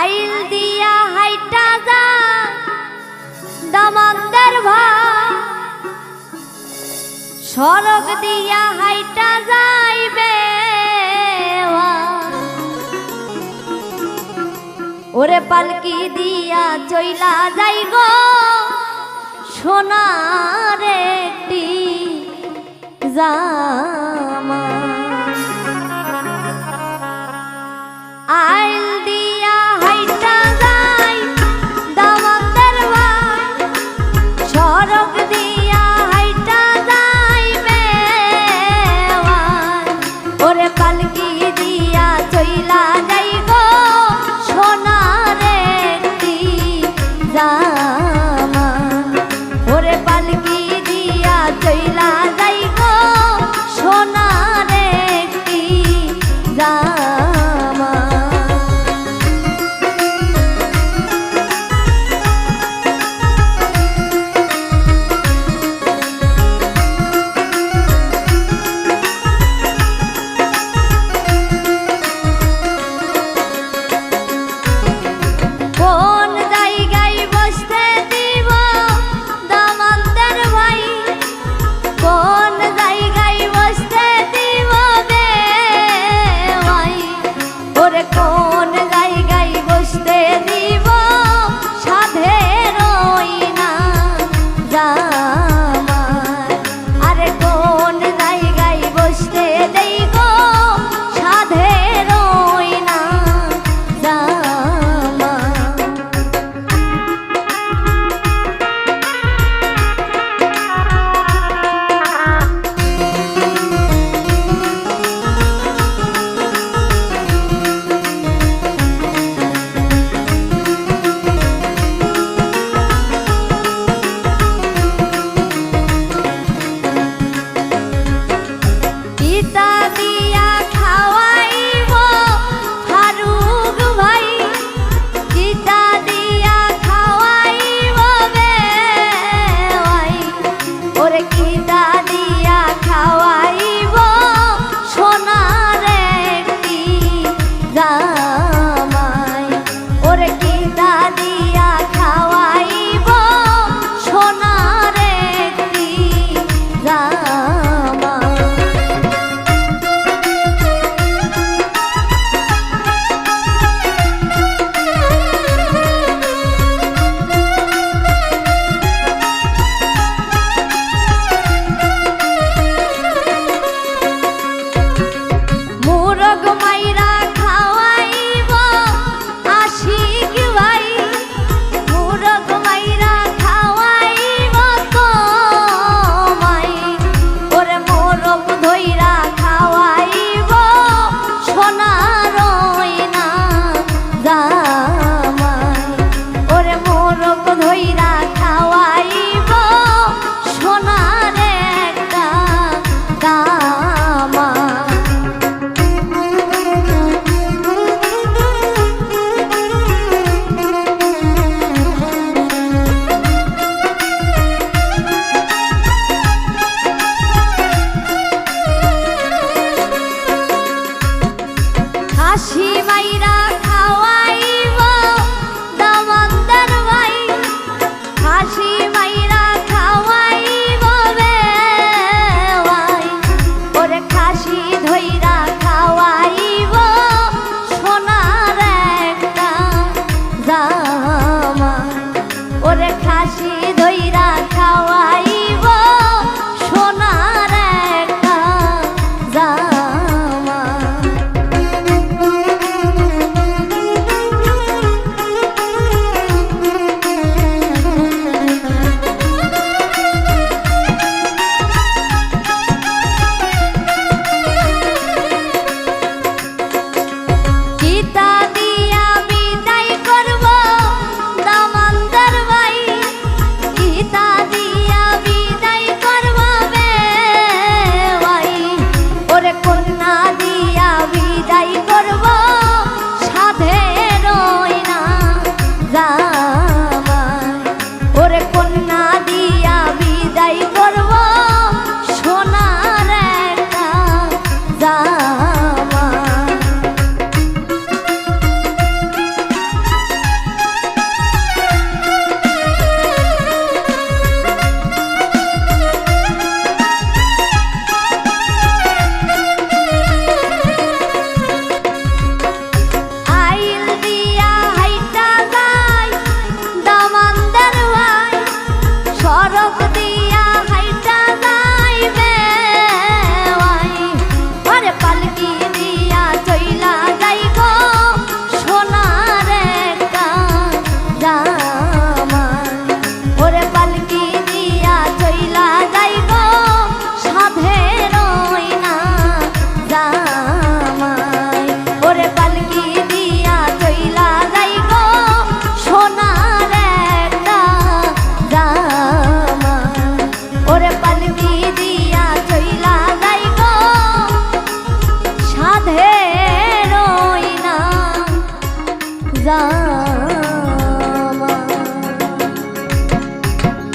আইল দিয়া হাইটা যা দামান্দার ভা। সড়ক দিয়া হাইটা যাইবে ওরে পালকি দিয়া চইলা যাই গো, সোনার একটি যা